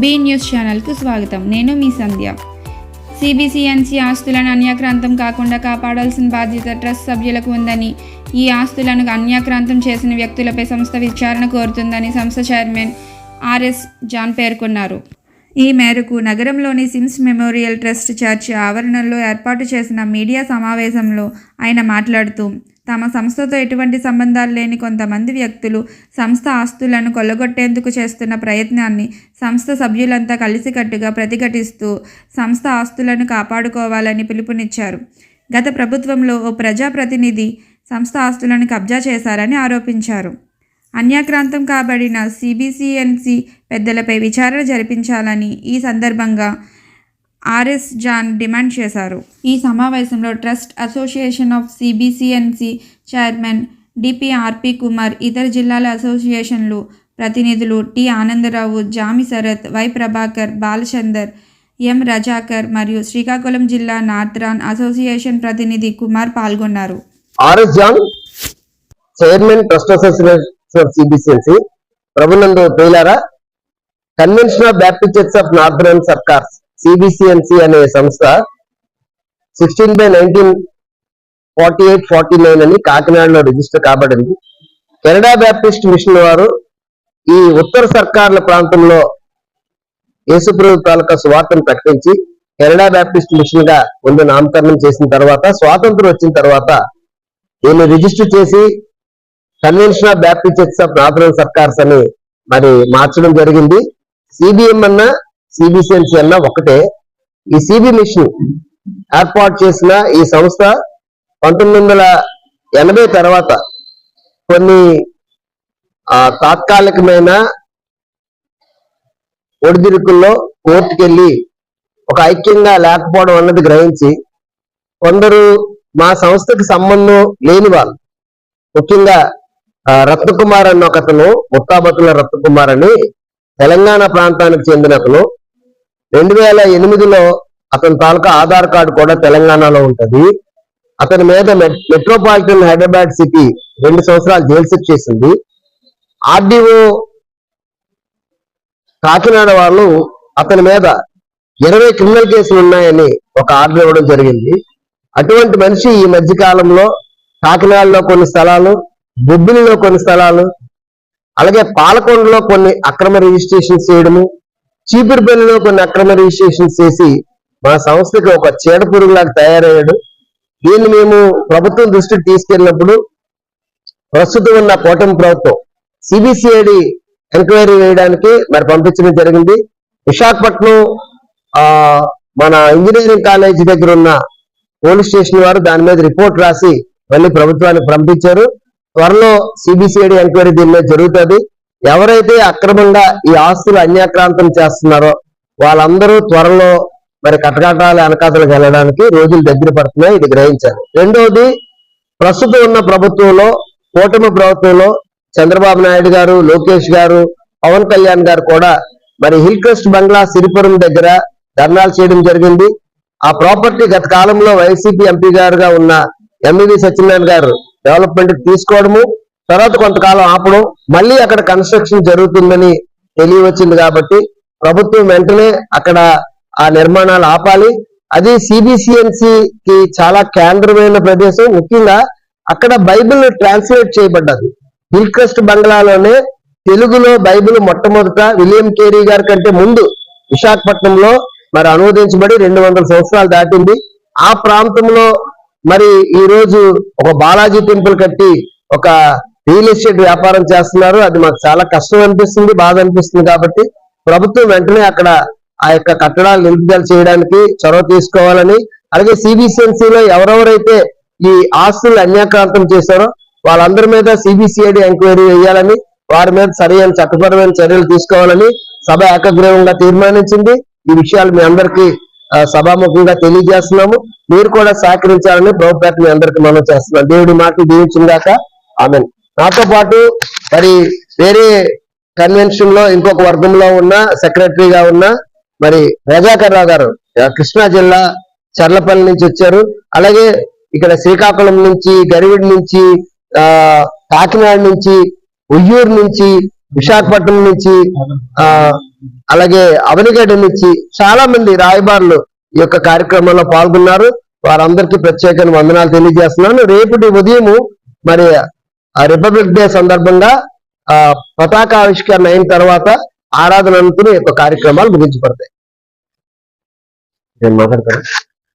Be news ఛానల్కు స్వాగతం. నేను మీ సంధ్య. సిబిసిఎన్సి ఆస్తులను అన్యాక్రాంతం కాకుండా కాపాడాల్సిన బాధ్యత ట్రస్ట్ సభ్యులకు ఉందని ఈ ఆస్తులను అన్యాక్రాంతం చేసిన వ్యక్తులపై సంస్థ విచారణ కోరుతుందని సంస్థ చైర్మన్ ఆర్ఎస్ జాన్ పేర్కొన్నారు. ఈ మేరకు నగరంలోని సిమ్స్ మెమోరియల్ ట్రస్ట్ చర్చ్ ఆవరణలో ఏర్పాటు చేసిన మీడియా సమావేశంలో ఆయన మాట్లాడుతూ తమ సంస్థతో ఎటువంటి సంబంధాలు లేని కొంతమంది వ్యక్తులు సంస్థ ఆస్తులను కొల్లగొట్టేందుకు చేస్తున్న ప్రయత్నాన్ని సంస్థ సభ్యులంతా కలిసికట్టుగా ప్రతిఘటిస్తూ సంస్థ ఆస్తులను కాపాడుకోవాలని పిలుపునిచ్చారు. గత ప్రభుత్వంలో ఓ ప్రజాప్రతినిధి సంస్థ ఆస్తులను కబ్జా చేశారని ఆరోపించారు. అన్యాక్రాంతం కాబడిన సిబిసిఎన్సి పెద్దలపై విచారణ జరిపించాలని ఈ సందర్భంగా ఆర్ఎస్ జాన్ డిమాండ్ చేశారు. ఈ సమావేశంలో trust association of CBCNC chairman DPRP Kumar ఇతర జిల్లాల అసోసియేషన్లు ప్రతినిధులు T Anandarao Jami Sarath Y Prabhakar Balachander M Razakar మరియు శ్రీకాకుళం జిల్లా నార్థ్రాన్ అసోసియేషన్ ప్రతినిధి కుమార్ పాల్గొన్నారు. RS John chairman trust association of CBCNC ప్రభునందు పేలారా convention of Baptist church of northern Circars CBCNC అనే సంస్థ sixteen by nineteen forty eight forty nine అని కాకినాడలో register కాబడింది. కెనడా బ్యాప్టిస్ట్ మిషన్ వారు ఈ ఉత్తర సర్కార్ల ప్రాంతంలో యేసుప్రభు తాలూకా సువార్తను ప్రకటించి కెనడా బ్యాప్టిస్ట్ మిషన్గా ముందు నామకరణం చేసిన తర్వాత స్వాతంత్రం వచ్చిన తర్వాత దీన్ని రిజిస్టర్ చేసి convention of Baptist church of northern Circars అని మరి మార్చడం జరిగింది. సిబిఎం అన్న సిబిసిఎంసి అన్న ఒకటే. ఈ సిబి మిషన్ ఏర్పాటు చేసిన ఈ సంస్థ పంతొమ్మిది వందల ఎనభై తర్వాత కొన్ని ఆ, తాత్కాలికమైన ఒడిదిరుకుల్లో కోర్టుకెళ్ళి ఒక ఐక్యంగా లేకపోవడం అన్నది గ్రహించి కొందరు మా సంస్థకి సంబంధం లేని వాళ్ళు ముఖ్యంగా రత్నకుమార్ అన్న ఒకతను ముత్తాబతుల రత్నకుమార్ అని తెలంగాణ ప్రాంతానికి చెందిన అతను. రెండు వేల ఎనిమిదిలో అతని తాలూకా ఆధార్ కార్డు కూడా తెలంగాణలో ఉంటది. అతని మీద మెట్- మెట్రోపాలిటన్ హైదరాబాద్ సిటీ రెండు సంవత్సరాలు జైలు శిక్ష చేసింది. ఆర్డీఓ కాకినాడ వాళ్ళు అతని మీద ఇరవై క్రిమినల్ కేసులు ఉన్నాయని ఒక ఆర్డర్ ఇవ్వడం జరిగింది. అటువంటి మనిషి ఈ మధ్య కాలంలో కాకినాడలో కొన్ని స్థలాలు బొబ్బిలిలో కొన్ని స్థలాలు అలాగే పాలకొండలో కొన్ని అక్రమ రిజిస్ట్రేషన్ చేయడము చీపురుపల్లిలో కొన్ని అక్రమ రిజిస్ట్రేషన్ చేసి మా సంస్థకి ఒక చీడ పురుగులాగా తయారయ్యాడు. దీన్ని మేము ప్రభుత్వం దృష్టికి తీసుకెళ్ళినప్పుడు ప్రస్తుతం ఉన్న కూటమి ప్రభుత్వం సిబిసిఐడి ఎంక్వైరీ వేయడానికి మరి పంపించడం జరిగింది. విశాఖపట్నం ఆ మన ఇంజనీరింగ్ కాలేజీ దగ్గర ఉన్న పోలీస్ స్టేషన్ వారు దాని మీద రిపోర్ట్ రాసి మళ్ళీ ప్రభుత్వానికి పంపించారు. త్వరలో సిబిసిఐడి ఎంక్వైరీ దీని మీద జరుగుతుంది. ఎవరైతే అక్రమంగా ఈ ఆస్తులు అన్యాక్రాంతం చేస్తున్నారో వాళ్ళందరూ త్వరలో మరి కటకటాల వెనకాతలకు వెళ్ళడానికి రోజులు దగ్గర పడుతున్నాయి ఇది గ్రహించారు రెండవది ప్రస్తుతం ఉన్న ప్రభుత్వంలో కూటమి ప్రభుత్వంలో చంద్రబాబు నాయుడు గారు లోకేష్ గారు పవన్ కళ్యాణ్ గారు కూడా మరి హిల్ క్రెస్ట్ బంగ్లా సిరిపురం దగ్గర ధర్నాలు చేయడం జరిగింది. ఆ ప్రాపర్టీ గత కాలంలో వైసీపీ ఎంపీ గారుగా ఉన్న ఎంఈవి సత్యనారాయణ గారు డెవలప్మెంట్ తీసుకోవడము తర్వాత కొంతకాలం ఆపడం మళ్ళీ అక్కడ కన్స్ట్రక్షన్ జరుగుతుందని తెలియవచ్చింది కాబట్టి ప్రభుత్వం వెంటనే అక్కడ ఆ నిర్మాణాలు ఆపాలి. అది సిబిసిఎన్సి కి చాలా కేంద్రమైన ప్రదేశం. ముఖ్యంగా అక్కడ బైబిల్ ట్రాన్స్లేట్ చేయబడ్డది. హిల్ క్రెస్ట్ బంగ్లాలోనే తెలుగులో బైబిల్ మొట్టమొదట విలియం కేరీ గారి కంటే ముందు విశాఖపట్నంలో మరి అనువదించబడి రెండు వందల సంవత్సరాలు దాటింది. ఆ ప్రాంతంలో మరి ఈ రోజు ఒక బాలాజీ టెంపుల్ కట్టి ఒక రియల్ ఎస్టేట్ వ్యాపారం చేస్తున్నారు. అది మాకు చాలా కష్టం అనిపిస్తుంది బాధ అనిపిస్తుంది కాబట్టి ప్రభుత్వం వెంటనే అక్కడ ఆ యొక్క కట్టడాలు నిలుపుదల చేయడానికి చొరవ తీసుకోవాలని అలాగే సిబిసిఎన్సీలో ఎవరెవరైతే ఈ ఆస్తులు అన్యాక్రాంతం చేశారో వాళ్ళందరి మీద సిబిసిఐడి ఎంక్వైరీ వేయాలని వారి మీద సరైన చట్టపరమైన చర్యలు తీసుకోవాలని సభ ఏకగ్రీవంగా తీర్మానించింది. ఈ విషయాలు మీ అందరికీ సభాముఖంగా తెలియజేస్తున్నాము. మీరు కూడా సహకరించాలని ప్రభుత్వం మీ అందరికీ మనం చేస్తున్నాం. దేవుడి మాటలు దీవించిందాక ఆమె నాతో పాటు మరి వేరే కన్వెన్షన్లో ఇంకొక వర్గంలో ఉన్న సెక్రటరీగా ఉన్న మరి రజాకర్ రావు గారు కృష్ణా జిల్లా చర్లపల్లి నుంచి వచ్చారు. అలాగే ఇక్కడ శ్రీకాకుళం నుంచి గరివిడి నుంచి ఆ కాకినాడ నుంచి ఉయ్యూరు నుంచి విశాఖపట్నం నుంచి ఆ అలాగే అవనిగడ్డ నుంచి చాలా మంది రాయబారులు ఈ యొక్క కార్యక్రమంలో పాల్గొన్నారు. వారందరికీ ప్రత్యేక వందనాలు తెలియజేస్తున్నాను. రేపటి ఉదయం మరి ఆ రిపబ్లిక్ డే సందర్భంగా ఆ పతాక ఆవిష్కరణ అయిన తర్వాత ఆరాధన అనుకుని యొక్క కార్యక్రమాలు ముగించబడతాయి. నేను మాట్లాడతాను